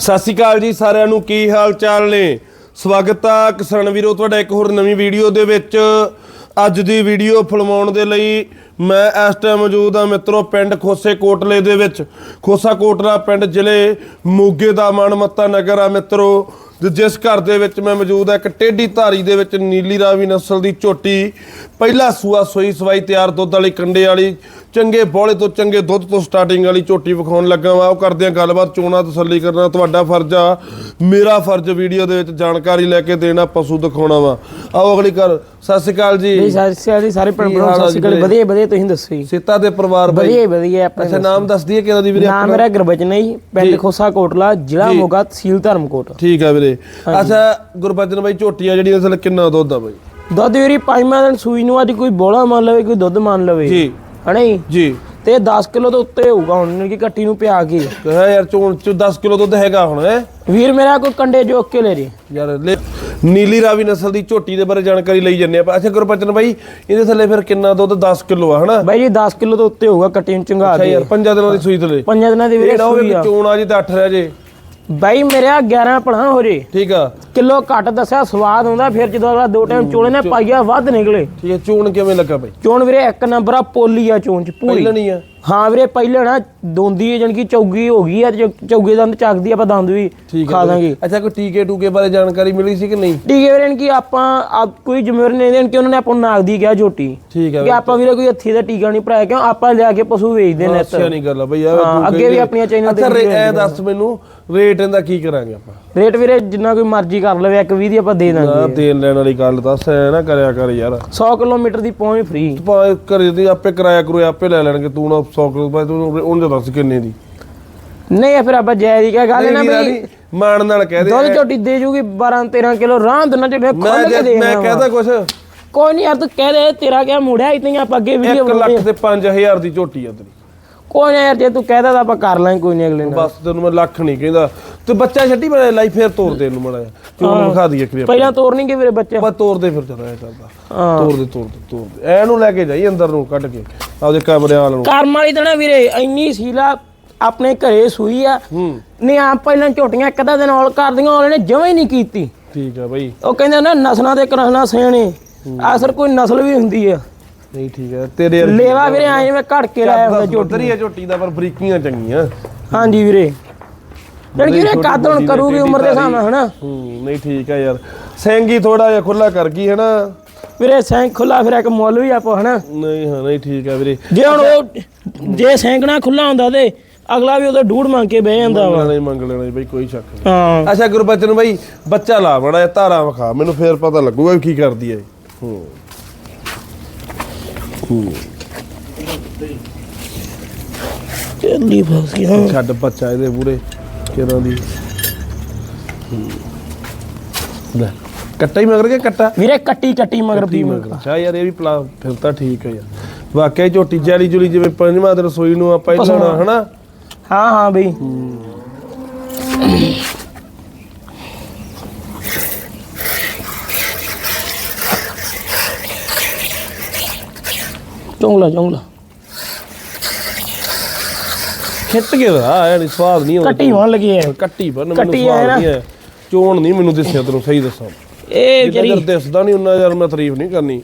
ਸਤਿ ਸ਼੍ਰੀ ਅਕਾਲ ਜੀ, ਸਾਰਿਆਂ ਨੂੰ ਕੀ ਹਾਲ ਚਾਲ ਨੇ? ਸਵਾਗਤ ਆ ਕਿਸਾਨ ਵੀਰੋ, ਤੁਹਾਡਾ ਇੱਕ ਹੋਰ ਨਵੀਂ ਵੀਡੀਓ ਦੇ ਵਿੱਚ। ਅੱਜ ਦੀ ਵੀਡੀਓ ਫਿਲਮਾਉਣ ਦੇ ਲਈ ਮੈਂ ਇਸ ਟਾਈਮ ਮੌਜੂਦ ਆ ਮਿੱਤਰੋ, ਪਿੰਡ ਖੋਸੇ ਕੋਟਲੇ ਦੇ ਵਿੱਚ। ਖੋਸਾ ਕੋਟਲਾ ਪਿੰਡ ਜ਼ਿਲ੍ਹੇ ਮੋਗੇ ਦਾ ਮਨਮੱਤਾ ਨਗਰ ਆ ਮਿੱਤਰੋ। ਜਿਸ ਘਰ ਦੇ ਵਿੱਚ ਮੈਂ ਮੌਜੂਦ ਹਾਂ, ਇੱਕ ਟੇਢੀ ਧਾਰੀ ਦੇ ਵਿੱਚ ਨੀਲੀ ਰਾਵੀ ਨਸਲ ਦੀ ਝੋਟੀ। ਪਹਿਲਾ ਸੂਆ ਸੋਈ ਸਵਾਈ ਤਿਆਰ ਦੁੱਧ ਵਾਲੀ ਕੰਡੇ ਵਾਲੀ, ਚੰਗੇ ਬੋਲੇ ਤੋਂ ਚੰਗੇ ਦੁੱਧ ਤੋਂ ਸਟਾਰਟਿੰਗ ਵਾਲੀ ਝੋਟੀ ਵਿਖਾਉਣ ਲੱਗਾ ਵਾ। ਉਹ ਕਰਦੇ ਆ ਗੱਲਬਾਤ, ਚੋਣਾ ਤਸੱਲੀ ਕਰਨਾ, ਤੁਹਾਡਾ ਫਰਜ਼ ਆ। ਮੇਰਾ ਫਰਜ਼ ਵੀਡੀਓ ਦੇ ਵਿੱਚ ਜਾਣਕਾਰੀ ਲੈ ਕੇ ਦੇਣਾ, ਪਸ਼ੂ ਦਿਖਾਉਣਾ ਵਾ। ਆਓ ਅਗਲੀ ਕਰ ਸਤਿ ਸ਼੍ਰੀ ਅਕਾਲ ਜੀ। ਜੀ ਸਤਿ ਸ਼੍ਰੀ ਅਕਾਲ ਜੀ ਸਾਰੇ ਹਾਲ ਆ ਸਤਿ ਸ਼੍ਰੀ ਅਕਾਲ? ਵਧੀਆ ਵਧੀਆ ਤੁਸੀਂ ਦੱਸੋ ਜੀ? ਸੀਤਾ ਦੇ ਪਰਿਵਾਰ ਬਾਈ। ਵਧੀਆ ਵਧੀਆ ਆਪਣੇ ਅੱਛਾ ਨਾਮ ਦੱਸ ਦਈਏ ਕਿਹਦਾ ਦੀ ਵੀਰੇ ਨਾਮ ਮੇਰਾ ਗੁਰਬਚਨ ਹੈ ਜੀ ਪਿੰਡ ਖੋਸਾ ਕੋਟਲਾ ਜ਼ਿਲ੍ਹਾ ਮੋਗਾ ਤਹਿਸੀਲ ਧਰਮਕੋਟ। ਠੀਕ ਆ ਵੀਰੇ। ਅੱਛਾ ਗੁਰਬਚਨ ਬਾਈ ਝੋਟੀਆਂ ਜਿਹੜੀਆਂ ਅਸਲ ਕਿੰਨਾ ਦੁੱਧ ਆ ਬਾਈ? ਦੁੱਧ ਵੀਰੀ ਪੰਜਵਾਂ ਦਿਨ ਸੂਈ ਨੂੰ ਅੱਜ ਕੋਈ ਬੋਲਾ ਮੰਨ ਲਵੇ ਕੋਈ ਦੁੱਧ ਮੰਨ ਲਵੇ। ਜੀ। ਹਨਾ ਜੀ? ਤੇ 10 ਕਿਲੋ ਤੋਂ ਉੱਤੇ ਹੋਊਗਾ ਹੁਣ ਕਿ ਕੱਟੀ ਨੂੰ ਪਿਆ ਕੇ। ਕਹਾ ਯਾਰ ਚੋਣ ਚ 10 ਕਿਲੋ ਦੁੱਧ ਹੈਗਾ ਹੁਣ ਵੀਰ ਮੇਰਾ ਕੋਈ ਕੰਡੇ ਜੋਕ ਕੇ ਲੈ ਜੇ। ਯਾਰ ਲੈ- ਨੀਲੀ ਰਾਵੀ ਨਸਲ ਦੀ ਝੋਟੀ ਦੇ ਬਾਰੇ ਜਾਣਕਾਰੀ ਲਈ ਜੰਨੇ ਆਪਾਂ ਅੱਛਾ ਗੁਰਬਚਨ ਬਾਈ ਇਹਦੇ ਥੱਲੇ ਫਿਰ ਕਿੰਨਾ ਦੁੱਧ? 10 ਕਿਲੋ ਆ ਹਨਾ? ਬਾਈ ਜੀ 10 ਕਿਲੋ ਤੋਂ ਉੱਤੇ ਹੋਊਗਾ ਕੱਟੀ ਨੂੰ ਚੰਗਾ ਅੱਛਾ ਕੇ ਯਾਰ ਪੰਜਾਂ ਦਿਨਾਂ ਦੀ ਸੂਈ ਥੱਲੇ। ਪੰਜਾਂ ਦਿਨਾਂ ਦੀ ਵੀਰੇ ਇਹ ਨਾ ਹੋਵੇ ਚੋਣ ਆ ਜੀ ਤੇ 8 ਰਹਿ ਜੇ। ਬਾਈ ਮੇਰਾ 11 ਪੜਾ ਹੋ ਜੇ। ਠੀਕ ਆ। ਕਿਲੋ ਘੱਟ ਦੱਸਿਆ ਸਵਾਦ ਆਉਂਦਾ ਫਿਰ ਜਦੋਂ ਅਗਲਾ ਦੋ ਟਾਈਮ ਚੋਲੇ ਨੇ ਪਾਈਆ ਵੱਧ ਨਿਕਲੇ। ਠੀਕ ਹੈ ਚੋਣ ਕਿਵੇਂ ਲੱਗਾ ਬਾਈ? ਚੋਣ ਵੀਰੇ ਇੱਕ ਨੰਬਰ ਆ ਪੋਲੀ ਆ ਚੋਣ ਚ ਪੂਰੀ। ਨਹੀਂ ਆ। ਹਾਂ ਵੀਰੇ ਪਹਿਲੇ ਨਾ ਦੋਂਦੀ ਜਣ ਕੀ ਚੌਗੀ ਹੋ ਗਈ ਆ ਤੇ ਚੌਗੇ ਦੰਦ ਚੱਕਦੀ ਆਪਾਂ ਦੰਦ ਵੀ ਠੀਕ ਖਾ ਦਾਂਗੇ। ਅੱਛਾ ਕੋਈ ਟੀਕੇ ਟੂਕੇ ਬਾਰੇ ਜਾਣਕਾਰੀ ਮਿਲੀ ਸੀ ਕਿ ਨਹੀਂ? ਹੈ ਵੀਰੇ ਕਿ ਆਪਾਂ ਆਪ ਕੋਈ ਜ਼ਿੰਮੇਵਾਰੀ ਨਹੀਂ ਦੇਣ ਕਿ ਉਹਨਾਂ ਨੇ ਆਪਾਂ ਨੂੰ ਨਾਗ ਦੀ ਕਿਹਾ ਝੋਟੀ। ਠੀਕ ਆ ਕਿ ਆਪਾਂ ਵੀਰੇ ਕੋਈ ਹੱਥੀ ਦਾ ਟੀਕਾ ਨਹੀਂ ਭਰਾਇਆ ਕਿਉਂ? ਆਪਾਂ ਲਿਆ ਕੇ ਪਸ਼ੂ ਵੇਚਦੇ ਨੇ ਅੱਛਾ ਨਹੀਂ ਗੱਲ ਬਈ ਆ ਹਾਂ, ਅੱਗੇ ਵੀ ਆਪਣੀਆਂ ਚੈਨਲ ਤੇ ਅੱਛਾ ਇਹ ਦੱਸ ਮੈਨੂੰ ਰੇਟ ਇਹਦਾ ਕੀ ਕਰਾਂਗੇ ਆਪਾਂ? ਰੇਟ ਵੀਰੇ ਜਿੰਨਾ ਕੋਈ ਮਰਜ਼ੀ ਕਰ ਲਵੇ ਇੱਕ 20 ਦੀ ਆਪਾਂ ਦੇ ਦਾਂਗੇ। ਆ ਦੇਣ ਲੈਣ ਵਾਲੀ ਗੱਲ ਦੱਸ ਐ ਨਾ ਕਰਿਆ ਕਰ ਯਾਰ। 100 ਕਿਲੋਮੀਟਰ ਦੀ ਪਹੁੰਚ ਫ੍ਰੀ ਘਰੇ ਦੀ ਆਪੇ ਕਿਰਾਇਆ ਕਰੋ ਆਪੇ ਲੈ ਲੈਣਗੇ ਤੂੰ ਨਾ 100 ਕਿਲੋ ਬਾਈ ਤੂੰ ਉਹਨੂੰ ਦੱਸ ਕਿੰਨੇ ਦੀ। ਨਹੀਂ ਇਹ ਫਿਰ ਆਪਾਂ ਜੈ ਦੀ ਕਿਆ ਗੱਲ ਨਾ ਬਈ ਮਾਣ ਨਾਲ ਕਹਿ ਦੇ। ਦੁੱਧ ਝੋਟੀ ਦੇ ਜੂਗੀ 12 13 ਕਿਲੋ ਰਾਹ ਦਿਨਾਂ ਮੈਂ ਖੋਲ ਕੇ ਦੇ ਮੈਂ ਕਹਦਾ ਕੁਛ। ਕੋਈ ਨਹੀਂ ਯਾਰ ਤੂੰ ਕਹਿ ਦੇ ਤੇਰਾ ਕਿਆ ਮੁੜਿਆ ਇਤਨੀ ਆਪਾਂ ਅੱਗੇ ਵੀਡੀਓ 1 ਲੱਖ ਤੇ 5000 ਦੀ ਝੋਟੀ ਆ ਤੇਰੀ। ਕੋਈ ਨਹੀਂ ਯਾਰ ਜੇ ਤੂੰ ਕਹਿਦਾ ਤਾਂ ਆਪਾਂ ਕਰ ਲਾਂਗੇ ਕੋਈ ਨਹੀਂ ਅਗਲੇ ਨਾਲ। ਬਸ ਤੈਨੂੰ ਮੈਂ ਲੱਖ ਨਹੀਂ ਕਹਿੰਦਾ। ਤੇ ਬੱਚਾ ਛੱਡੀ ਬੜਾ ਲਾਈ ਫੇਰ ਤੋੜ ਦੇ ਇਹਨੂੰ ਮੜਾ ਚੋਣ ਵਿਖਾ ਦਈਏ ਕਿ ਪਹਿਲਾਂ ਤੋਰਨਗੇ ਵੀਰੇ ਬੱਚੇ। ਬਸ ਤੋੜ ਦੇ ਫਿਰ ਚੱਲ ਐ ਚੱਲਦਾ ਦੇ ਤੋੜ ਦੇ ਤੋੜ ਦੇ। ਐ ਨੂੰ ਲੈ ਕੇ ਜਾਈ ਅੰਦਰ ਨੂੰ ਕੱਢ ਕੇ ਆਪਦੇ ਕਮਰੇ ਵਾਲ ਨੂੰ। ਕਰਮ ਵਾਲੀ ਤਾਂ ਨਾ ਵੀਰੇ ਇੰਨੀ ਸੀਲਾ ਆਪਣੇ ਘਰੇ ਸੂਈ ਆ। ਹੂੰ। ਨਹੀਂ ਆ ਪਹਿਲਾਂ ਝੋਟੀਆਂ ਇੱਕ ਅੱਧਾ ਦਿਨ ਔਲ ਕਰਦੀਆਂ ਉਹਨੇ ਜਮਾਂ ਹੀ ਨਹੀਂ ਕੀਤੀ। ਠੀਕ ਆ ਬਈ। ਉਹ ਕਹਿੰਦੇ ਨਾ ਨਸਲਾਂ ਦੇ ਕਰਹਨਾ ਸਿਆਣੇ ਆਸਰ ਕੋਈ ਨਸਲ ਵੀ ਹੁੰਦੀ ਆ। ਨਹੀਂ ਠੀਕ ਆ ਤੇਰੇ ਵਰਗੀ ਲੇਵਾ ਵੀਰੇ ਐ ਜਿਵੇਂ ਘੜ ਕੇ ਲਾਇਆ ਹੁੰਦਾ ਝੋਟੀ ਝੋਟੀ ਝੋਟੀ ਦਾ ਪਰ ਬਰੀਕੀਆਂ ਚੰਗੀਆਂ। ਹਾਂਜੀ ਵੀਰੇ। ਜਣ ਵੀਰੇ ਕੱਦ ਹੁਣ ਕਰੂਗੀ ਉਮਰ ਦੇ ਹਿਸਾਬ ਨਾਲ ਹਨਾ? ਹੂੰ ਨਹੀਂ ਠੀਕ ਆ ਯਾਰ। ਸੈਂਗੀ ਥੋੜਾ ਜਿਹਾ ਖੁੱਲਾ ਕਰ ਗਈ ਹੈ ਨਾ ਵੀਰੇ ਸੈਂਕ ਖੁੱਲਾ ਫਿਰ ਇੱਕ ਮੁੱਲ ਵੀ ਆਪੋ ਹਨਾ? ਨਹੀਂ ਹਾਂ ਨਹੀਂ ਠੀਕ ਆ ਵੀਰੇ। ਜੇ ਹੁਣ ਉਹ ਜੇ ਸੈਂਕਣਾ ਖੁੱਲਾ ਹੁੰਦਾ ਤੇ ਅਗਲਾ ਵੀ ਉਹਦਾ ਡੂੜ ਮੰਗ ਕੇ ਬਹਿ ਜਾਂਦਾ ਵਾ। ਨਹੀਂ ਮੰਗ ਲੈਣਾ ਬਈ ਕੋਈ ਸ਼ੱਕ ਨਹੀਂ। ਹਾਂ। ਅੱਛਾ ਗੁਰਬਚਨ ਬਾਈ ਬੱਚਾ ਲਾ ਬੜਾ ਧਾਰਾ ਵਿਖਾ। ਮੈਨੂੰ ਫੇਰ ਪਤਾ ਲੱਗੂਗਾ ਵੀ ਕੀ ਕਰਦੀ ਹੈ। ਹੂੰ। ਹੂੰ। ਚੱਲੀ ਫਸ ਗਿਆ ਛੱਡ ਬੱਚਾ ਇਹਦੇ ਪੂਰੇ ਕਿਹਨਾਂ ਦੀ। ਲੈ ਕੱਟਾ ਹੀ ਮਗਰ ਕੇ ਕੱਟਾ? ਵੀਰੇ ਕੱਟੀ ਕੱਟੀ ਮਗਰ ਕੱਟੀ ਮਗਰ। ਅੱਛਾ ਯਾਰ ਇਹ ਵੀ ਪਲਾ ਫਿਰ ਤਾਂ ਠੀਕ ਹੈ ਯਾਰ। ਵਾਕਿਆ ਹੀ ਝੋਟੀ ਜਾਲੀ ਜੁਲੀ ਜਿਵੇਂ ਪੰਜਵਾਂ ਦਿਨ ਰਸੋਈ ਨੂੰ ਆਪਾਂ ਹੀ ਲਾਉਣਾ ਹਨਾ? ਹਾਂ ਹਾਂ ਬਈ। ਚੁੰਗਲਾ ਚੁੰਗਲਾ। ਖਿੱਚ ਕੇ ਦਾ ਯਾਰ ਸਵਾਦ ਨਹੀਂ ਆਉਂਦਾ। ਕੱਟੀ ਹੋਣ ਲੱਗੀ ਹੈ ਕੱਟੀ ਬਨ ਮੈਨੂੰ ਕੱਟੀ ਹੈ ਸਵਾਦ ਨਾ। ਨਹੀਂ ਹੈ ਚੋਣ ਨਹੀਂ ਮੈਨੂੰ ਦਿਸਿਆ ਤੈਨੂੰ ਸਹੀ ਦੱਸਾਂ। ਇਹ ਜਿੰਨਾ ਜਿਹੜੀ ਦਿਸਦਾ ਨਹੀਂ ਉਹਨਾਂ ਯਾਰ ਮੈਂ ਤਾਰੀਫ ਨਹੀਂ ਕਰਨੀ।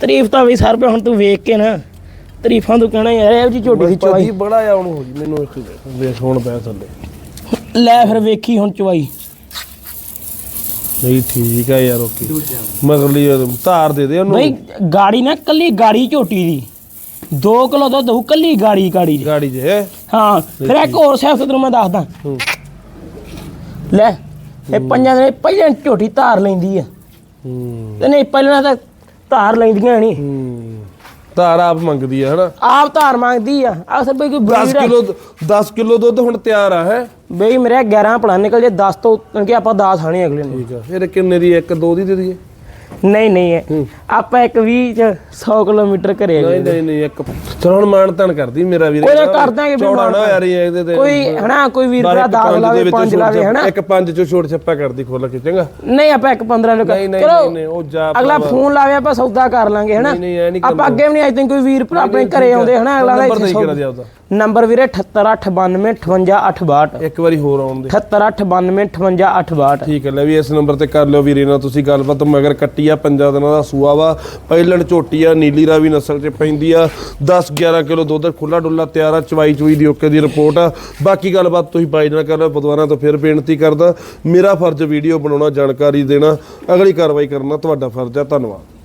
ਤਾਰੀਫ ਤਾਂ ਵੀ ਸਰ ਪੇ ਹੁਣ ਤੂੰ ਵੇਖ ਕੇ ਨਾ ਤਾਰੀਫਾਂ ਤੂੰ ਕਹਿਣਾ ਯਾਰ ਇਹ ਜੀ ਝੋਟੀ ਦੀ ਚਵਾਈ ਬੜਾ ਆ ਉਹਨੂੰ ਹੋ ਜੀ ਮੈਨੂੰ ਇੱਕ ਦੇਖ ਹੁਣ ਪੈ ਥੱਲੇ। ਲੈ ਫਿਰ ਵੇਖੀ ਹੁਣ ਚਵਾਈ ਨਹੀਂ ਠੀਕ ਆ ਯਾਰ ਓਕੇ ਮਗਰਲੀ ਉਹ ਧਾਰ ਦੇ ਦੇ ਉਹਨੂੰ। ਬਈ ਗਾੜੀ ਨਾ ਕੱਲੀ ਗਾੜੀ ਝੋਟੀ ਦੀ। 2 ਕਿਲੋ ਦੁੱਧ ਹੋਊ ਕੱਲੀ ਗਾੜੀ ਗਾੜੀ ਦੀ। ਗਾੜੀ ਜੇ ਹਾਂ ਫਿਰ ਇੱਕ ਹੋਰ ਸਿਆਸਤ ਤੈਨੂੰ ਮੈਂ ਦੱਸਦਾ। ਹੂੰ। ਲੈ ਇਹ ਪੰਜਾਂ ਦਿਨ ਪਹਿਲਾਂ ਝੋਟੀ ਧਾਰ ਲੈਂਦੀ ਆ। ਹੂੰ। ਤੇ ਨਹੀਂ ਪਹਿਲਾਂ ਤਾਂ ਧਾਰ ਲੈਂਦੀਆਂ ਨਹੀਂ। ਹੂੰ। ਧਾਰ ਆਪ ਮੰਗਦੀ ਹੈ ਹਨਾ? ਆਪ ਧਾਰ ਮੰਗਦੀ ਆ। ਅਸਲ ਬਈ ਕੋਈ 10 ਬਰੀਡ ਆ। ਕਿਲੋ 10 ਕਿਲੋ ਦੁੱਧ ਹੁਣ ਤਿਆਰ ਆ ਹੈ? ਬਈ ਮੇਰੇ 11 ਪੜਾ ਨਿਕਲ ਜੇ 10 ਤੋਂ ਕਿ ਆਪਾਂ 10 ਆਣੇ ਅਗਲੇ ਨੂੰ। ਠੀਕ ਆ ਫਿਰ ਕਿੰਨੇ ਦੀ ਇੱਕ ਦੋ ਦੀ ਦੇ ਦਈਏ। ਨਹੀਂ ਨਹੀਂ ਹੈ। ਆਪਾਂ ਇੱਕ 20 ਚ 100 ਕਿਲੋਮੀਟਰ ਘਰੇ ਨਹੀਂ ਨਹੀਂ ਨਹੀਂ ਇੱਕ ਚਲੋ ਹੁਣ ਮਾਣ ਤਾਣ ਕਰਦੀ ਮੇਰਾ ਵੀਰ ਕੋਈ ਨਾ ਕਰ ਦਾਂਗੇ ਵੀ ਮਾਣ ਨਾ। ਯਾਰ ਇਹ ਇਹਦੇ ਤੇ। ਕੋਈ ਹਨਾ ਕੋਈ ਵੀਰ ਦਾ ਦਾਗ ਲਾਵੇ ਪੰਜ ਲਾਵੇ ਹਨਾ? ਇੱਕ ਪੰਜ ਚੋਂ ਛੋਟ ਛੱਪਾ ਕਰਦੀ ਖੋਲ ਕੇ ਚੰਗਾ? ਨਹੀਂ ਆਪਾਂ ਇੱਕ 15 ਲੋਕ ਚਲੋ ਨਹੀਂ, ਨਹੀਂ, ਉਹ ਜਾ ਅਗਲਾ। ਫੋਨ ਲਾਵੇ ਆਪਾਂ ਸੌਦਾ ਕਰ ਲਾਂਗੇ ਹਨਾ? ਆਪਾਂ ਅੱਗੇ ਵੀ ਨਹੀਂ ਅੱਜ ਤੱਕ ਕੋਈ ਵੀਰ ਭਰਾ ਆਪਣੇ ਘਰੇ ਆਉਂਦੇ ਹਨਾ? ਅਗਲਾ ਦਾ ਨੰਬਰ ਇੱਥੇ ਨੰਬਰ ਵੀਰੇ 78892 ਇੱਕ ਵਾਰੀ ਹੋਰ ਆਉਣ ਦੇ। 78892 ਠੀਕ ਹੈ ਲੈ ਵੀ ਇਸ ਨੰਬਰ ਤੇ ਕਰ ਲਿਓ ਵੀਰੇ ਨਾਲ ਤੁਸੀਂ ਗੱਲਬਾਤ ਮਗਰ ਕੱਟੀ ਆ, ਪੰਜਾਂ ਦਿਨਾਂ ਦਾ ਸੂਆ ਵਾ। ਪਹਿਲਣ ਝੋਟੀ ਆ, ਨੀਲੀ ਰਾਵੀ ਨਸਲ ਚ ਪੈਂਦੀ ਆ। 10 11 ਕਿਲੋ ਦੁੱਧ ਖੁੱਲਾ ਡੁੱਲਾ ਤਿਆਰ ਆ, ਚਵਾਈ ਚੁਈ ਦੀ ਓਕੇ ਦੀ ਰਿਪੋਰਟ ਆ। ਬਾਕੀ ਗੱਲਬਾਤ ਤੁਸੀਂ ਬਾਈ ਨਾਲ ਕਰ ਲਿਓ ਬਦਵਾਰਾਂ ਤੋਂ ਫਿਰ ਬੇਨਤੀ ਕਰਦਾ। ਮੇਰਾ ਫਰਜ਼ ਵੀਡੀਓ ਬਣਾਉਣਾ, ਜਾਣਕਾਰੀ ਦੇਣਾ। ਅਗਲੀ ਕਾਰਵਾਈ ਕਰਨਾ, ਤੁਹਾਡਾ ਫਰਜ਼ ਆ। ਧੰਨਵਾਦ।